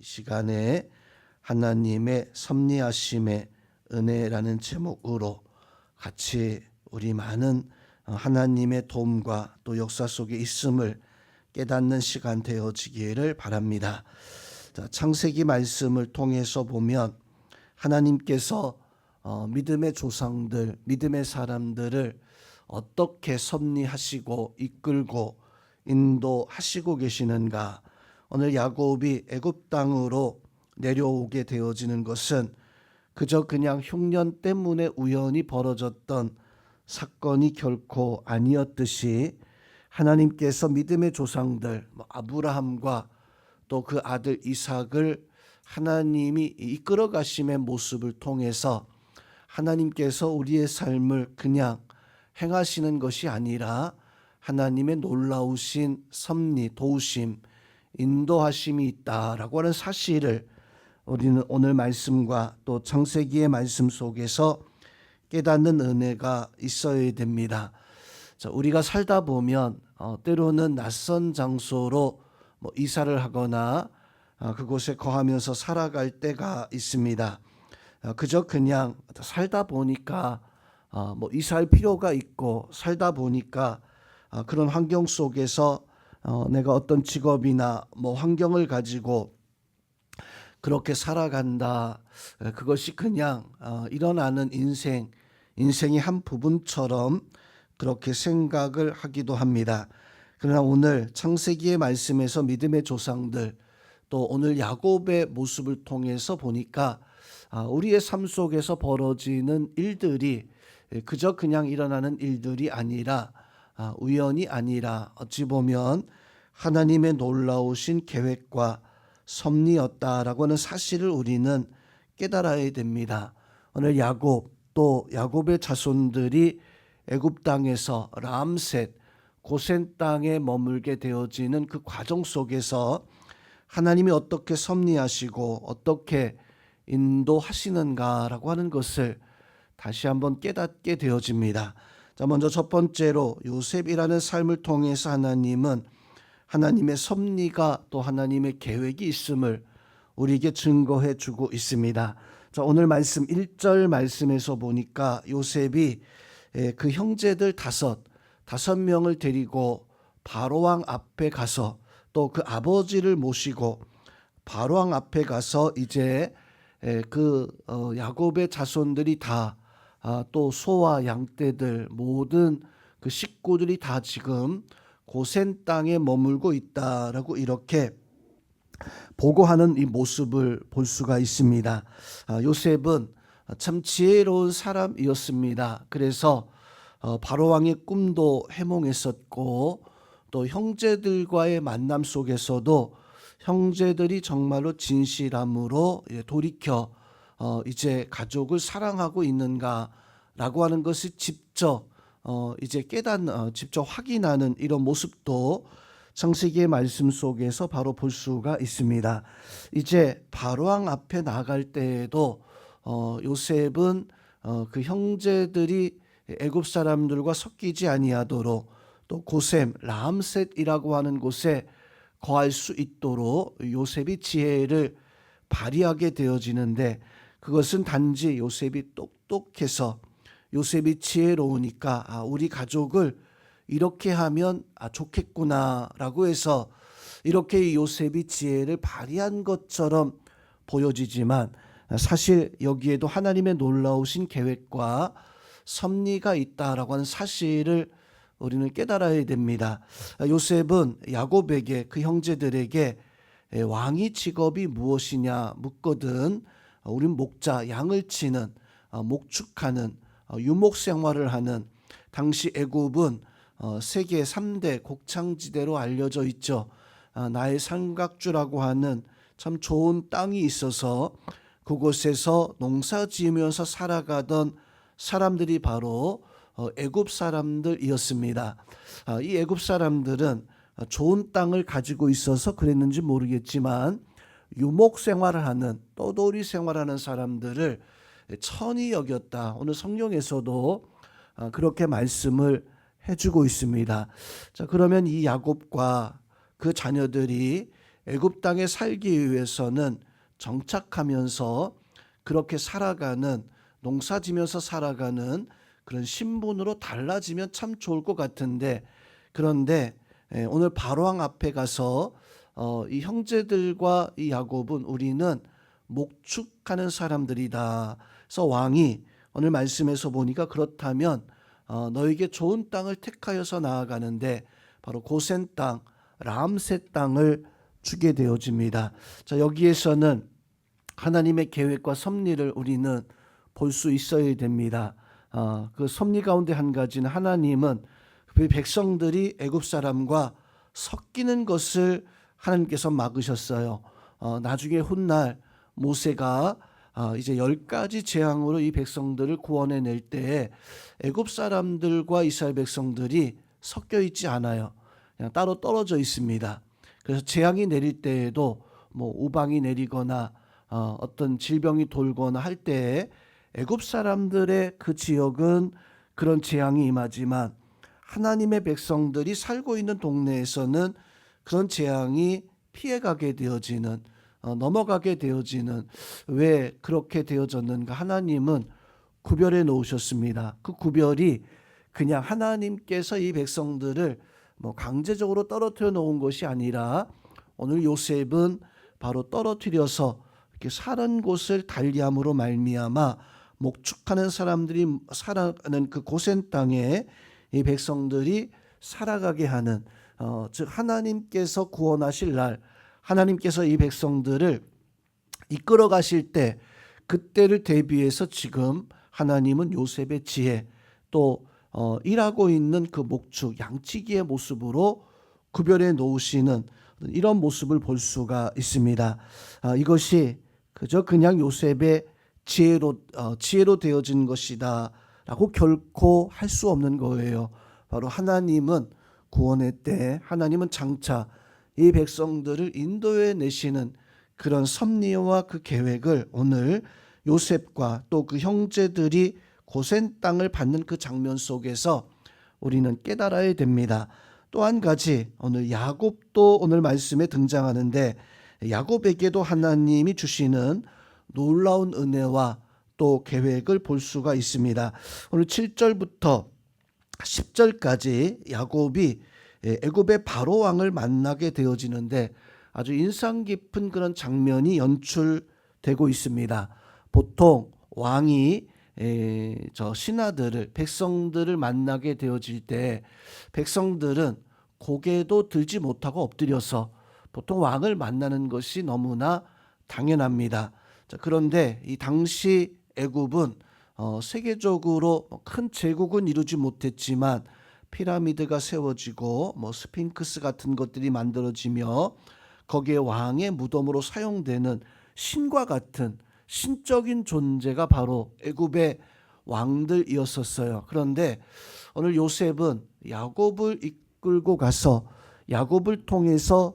이 시간에 하나님의 섭리하심의 은혜라는 제목으로 같이 우리 많은 하나님의 도움과 또 역사 속에 있음을 깨닫는 시간 되어지기를 바랍니다. 자, 창세기 말씀을 통해서 보면 하나님께서 어, 믿음의 조상들, 믿음의 사람들을 어떻게 섭리하시고 이끌고 인도하시고 계시는가? 오늘 야곱이 애굽 땅으로 내려오게 되어지는 것은 그저 그냥 흉년 때문에 우연히 벌어졌던 사건이 결코 아니었듯이 하나님께서 믿음의 조상들 뭐 아브라함과 또 그 아들 이삭을 하나님이 이끌어 가심의 모습을 통해서 하나님께서 우리의 삶을 그냥 행하시는 것이 아니라 하나님의 놀라우신 섭리, 도우심, 인도하심이 있다라고 하는 사실을 우리는 오늘 말씀과 또 창세기의 말씀 속에서 깨닫는 은혜가 있어야 됩니다. 자, 우리가 살다 보면 어, 때로는 낯선 장소로 뭐 이사를 하거나 어, 그곳에 거하면서 살아갈 때가 있습니다. 어, 그저 그냥 살다 보니까 어, 뭐 이사할 필요가 있고 살다 보니까 어, 그런 환경 속에서 어, 내가 어떤 직업이나 뭐 환경을 가지고 그렇게 살아간다. 에, 그것이 그냥 어, 일어나는 인생, 인생의 한 부분처럼 그렇게 생각을 하기도 합니다. 그러나 오늘 창세기의 말씀에서 믿음의 조상들 또 오늘 야곱의 모습을 통해서 보니까 아, 우리의 삶 속에서 벌어지는 일들이 그저 그냥 일어나는 일들이 아니라 아, 우연이 아니라 어찌 보면 하나님의 놀라우신 계획과 섭리였다라고 하는 사실을 우리는 깨달아야 됩니다. 오늘 야곱 또 야곱의 자손들이 애굽 땅에서 람셋 고센 땅에 머물게 되어지는 그 과정 속에서 하나님이 어떻게 섭리하시고 어떻게 인도하시는가라고 하는 것을 다시 한번 깨닫게 되어집니다. 자, 먼저 첫 번째로 요셉이라는 삶을 통해서 하나님은 하나님의 섭리가 또 하나님의 계획이 있음을 우리에게 증거해 주고 있습니다. 자, 오늘 말씀 1절 말씀에서 보니까 요셉이 에, 그 형제들 다섯 다섯 명을 데리고 바로왕 앞에 가서 또 그 아버지를 모시고 바로왕 앞에 가서 이제 에, 그 어, 야곱의 자손들이 다 아, 또 소와 양떼들 모든 그 식구들이 다 지금 고센 땅에 머물고 있다라고 이렇게 보고하는 이 모습을 볼 수가 있습니다. 아, 요셉은 참 지혜로운 사람이었습니다. 그래서 어, 바로 왕의 꿈도 해몽했었고 또 형제들과의 만남 속에서도 형제들이 정말로 진실함으로 예, 돌이켜 어, 이제 가족을 사랑하고 있는가라고 하는 것을 직접 어, 이제 깨닫는 어, 직접 확인하는 이런 모습도 창세기의 말씀 속에서 바로 볼 수가 있습니다. 이제 바로왕 앞에 나갈 때에도 어, 요셉은 어, 그 형제들이 애굽 사람들과 섞이지 아니하도록 또 고셈 라암셋이라고 하는 곳에 거할 수 있도록 요셉이 지혜를 발휘하게 되어지는데 그것은 단지 요셉이 똑똑해서 요셉이 지혜로우니까 아, 우리 가족을 이렇게 하면 아, 좋겠구나라고 해서 이렇게 요셉이 지혜를 발휘한 것처럼 보여지지만 사실 여기에도 하나님의 놀라우신 계획과 섭리가 있다라고 하는 사실을 우리는 깨달아야 됩니다. 요셉은 야곱에게 그 형제들에게 왕이 직업이 무엇이냐 묻거든 우린 목자 양을 치는 어, 목축하는 어, 유목 생활을 하는 당시 애굽은 어, 세계 3대 곡창지대로 알려져 있죠. 아, 나의 삼각주라고 하는 참 좋은 땅이 있어서 그곳에서 농사 지으면서 살아가던 사람들이 바로 애굽 사람들이었습니다. 아, 이 애굽 사람들은 좋은 땅을 가지고 있어서 그랬는지 모르겠지만 유목 생활을 하는 떠돌이 생활하는 사람들을 천히 여겼다. 오늘 성경에서도 아, 그렇게 말씀을 해주고 있습니다. 자 그러면 이 야곱과 그 자녀들이 애굽 땅에 살기 위해서는 정착하면서 그렇게 살아가는 농사지면서 살아가는 그런 신분으로 달라지면 참 좋을 것 같은데 그런데 예, 오늘 바로왕 앞에 가서 어, 이 형제들과 이 야곱은 우리는 목축하는 사람들이다. 그래서 왕이 오늘 말씀에서 보니까 그렇다면 어, 너에게 좋은 땅을 택하여서 나아가는데 바로 고센 땅, 람세 땅을 주게 되어집니다. 자 여기에서는 하나님의 계획과 섭리를 우리는 볼 수 있어야 됩니다. 어, 그 섭리 가운데 한 가지는 하나님은 그 백성들이 애굽 사람과 섞이는 것을 하나님께서 막으셨어요. 어, 나중에 훗날 모세가 어, 이제 열 가지 재앙으로 이 백성들을 구원해낼 때에 애굽 사람들과 이스라엘 백성들이 섞여 있지 않아요. 그냥 따로 떨어져 있습니다. 그래서 재앙이 내릴 때에도 뭐 우방이 내리거나 어, 어떤 질병이 돌거나 할 때에 애굽 사람들의 그 지역은 그런 재앙이 임하지만 하나님의 백성들이 살고 있는 동네에서는 그런 재앙이 피해가게 되어지는 어, 넘어가게 되어지는 왜 그렇게 되어졌는가 하나님은 구별해 놓으셨습니다. 그 구별이 그냥 하나님께서 이 백성들을 뭐 강제적으로 떨어뜨려 놓은 것이 아니라 오늘 요셉은 바로 떨어뜨려서 이렇게 사는 곳을 달리함으로 말미암아 목축하는 사람들이 살아가는 그 고센 땅에 이 백성들이 살아가게 하는 어, 즉 하나님께서 구원하실 날 하나님께서 이 백성들을 이끌어 가실 때 그때를 대비해서 지금 하나님은 요셉의 지혜 또 어, 일하고 있는 그 목축 양치기의 모습으로 구별해 놓으시는 이런 모습을 볼 수가 있습니다. 아, 이것이 그저 그냥 요셉의 지혜로 어, 지혜로 되어진 것이다라고 결코 할 수 없는 거예요. 바로 하나님은 구원의 때 하나님은 장차 이 백성들을 인도해 내시는 그런 섭리와 그 계획을 오늘 요셉과 또 그 형제들이 고센 땅을 받는 그 장면 속에서 우리는 깨달아야 됩니다. 또 한 가지 오늘 야곱도 오늘 말씀에 등장하는데 야곱에게도 하나님이 주시는 놀라운 은혜와 또 계획을 볼 수가 있습니다. 오늘 7절부터 10절까지 야곱이 애굽의 바로 왕을 만나게 되어지는데 아주 인상 깊은 그런 장면이 연출되고 있습니다. 보통 왕이 에, 저 신하들을 백성들을 만나게 되어질 때 백성들은 고개도 들지 못하고 엎드려서 보통 왕을 만나는 것이 너무나 당연합니다. 자, 그런데 이 당시 애굽은 어, 세계적으로 큰 제국은 이루지 못했지만 피라미드가 세워지고 뭐 스핑크스 같은 것들이 만들어지며 거기에 왕의 무덤으로 사용되는 신과 같은 신적인 존재가 바로 애굽의 왕들이었었어요. 그런데 오늘 요셉은 야곱을 이끌고 가서 야곱을 통해서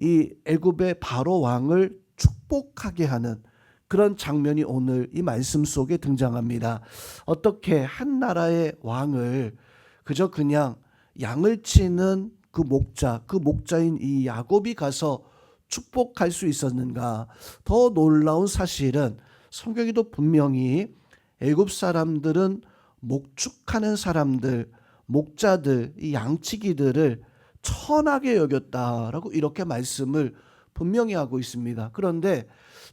이 애굽의 바로 왕을 축복하게 하는 그런 장면이 오늘 이 말씀 속에 등장합니다. 어떻게 한 나라의 왕을 그저 그냥 양을 치는 그 목자, 그 목자인 이 야곱이 가서 축복할 수 있었는가? 더 놀라운 사실은 성경에도 분명히 애굽 사람들은 목축하는 사람들, 목자들, 이 양치기들을 천하게 여겼다라고 이렇게 말씀을 분명히 하고 있습니다. 그런데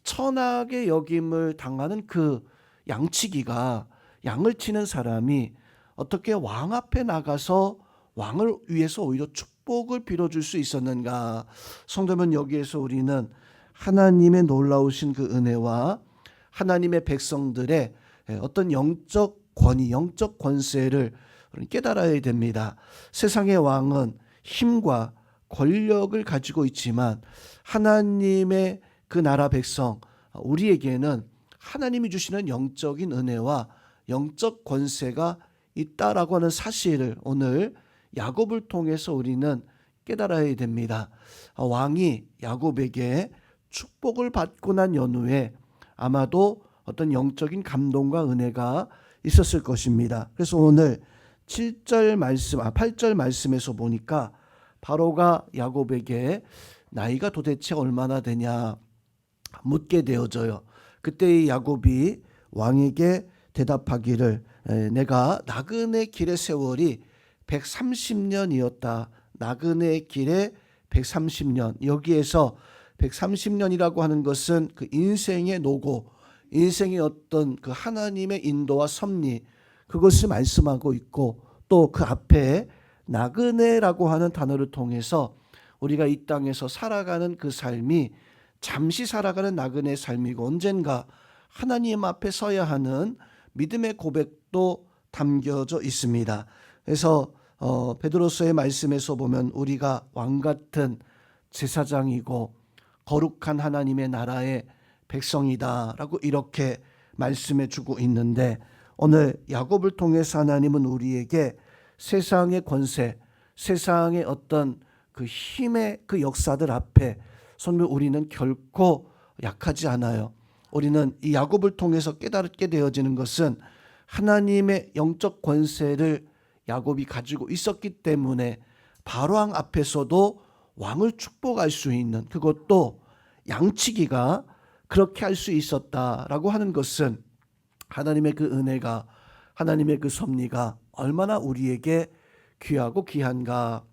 천하게 여김을 당하는 그 양치기가 양을 치는 사람이 어떻게 왕 앞에 나가서 왕을 위해서 오히려 축복을 빌어줄 수 있었는가? 성도면 여기에서 우리는 하나님의 놀라우신 그 은혜와 하나님의 백성들의 어떤 영적 권위, 영적 권세를 깨달아야 됩니다. 세상의 왕은 힘과 권력을 가지고 있지만 하나님의 그 나라 백성 우리에게는 하나님이 주시는 영적인 은혜와 영적 권세가 있다라고 하는 사실을 오늘 야곱을 통해서 우리는 깨달아야 됩니다. 왕이 야곱에게 축복을 받고 난 연후에 아마도 어떤 영적인 감동과 은혜가 있었을 것입니다. 그래서 오늘 7절 말씀, 아 8절 말씀에서 보니까 바로가 야곱에게 나이가 도대체 얼마나 되냐 묻게 되어져요. 그때 이 야곱이 왕에게 대답하기를 에, 내가 나그네 길의 세월이 130년이었다. 나그네 길의 130년. 여기에서 130년이라고 하는 것은 그 인생의 노고, 인생의 어떤 그 하나님의 인도와 섭리 그것을 말씀하고 있고 또 그 앞에 나그네라고 하는 단어를 통해서 우리가 이 땅에서 살아가는 그 삶이 잠시 살아가는 나그네 삶이고 언젠가 하나님 앞에 서야 하는 믿음의 고백도 담겨져 있습니다. 그래서 어, 베드로서의 말씀에서 보면 우리가 왕 같은 제사장이고 거룩한 하나님의 나라의 백성이다라고 이렇게 말씀해 주고 있는데 오늘 야곱을 통해서 하나님은 우리에게 세상의 권세, 세상의 어떤 그 힘의 그 역사들 앞에 선물 우리는 결코 약하지 않아요. 우리는 이 야곱을 통해서 깨닫게 되어지는 것은 하나님의 영적 권세를 야곱이 가지고 있었기 때문에 바로왕 앞에서도 왕을 축복할 수 있는 그것도 양치기가 그렇게 할 수 있었다라고 하는 것은 하나님의 그 은혜가 하나님의 그 섭리가 얼마나 우리에게 귀하고 귀한가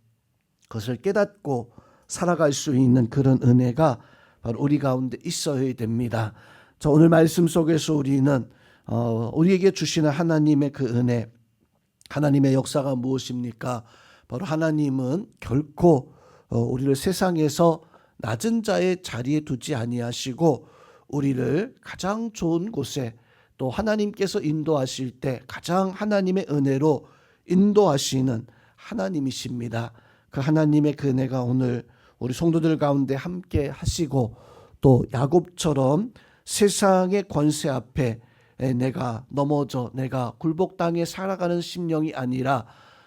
그것을 깨닫고 살아갈 수 있는 그런 은혜가 바로 우리 가운데 있어야 됩니다. 자, 오늘 말씀 속에서 우리는 어, 우리에게 주시는 하나님의 그 은혜, 하나님의 역사가 무엇입니까? 바로 하나님은 결코 어, 우리를 세상에서 낮은 자의 자리에 두지 아니하시고 우리를 가장 좋은 곳에 또 하나님께서 인도하실 때 가장 하나님의 은혜로 인도하시는 하나님이십니다. 그 하나님의 그 은혜가 오늘 우리 성도들 가운데 함께 하시고 또 야곱처럼 세상의 권세 앞에 내가 넘어져 내가 굴복 땅에 살아가는 심령이 아니라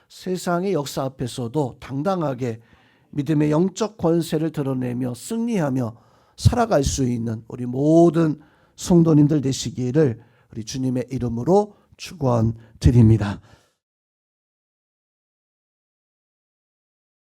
세상의 역사 앞에서도 당당하게 믿음의 영적 권세를 드러내며 승리하며 살아갈 수 있는 우리 모든 성도님들 되시기를 우리 주님의 이름으로 축원드립니다.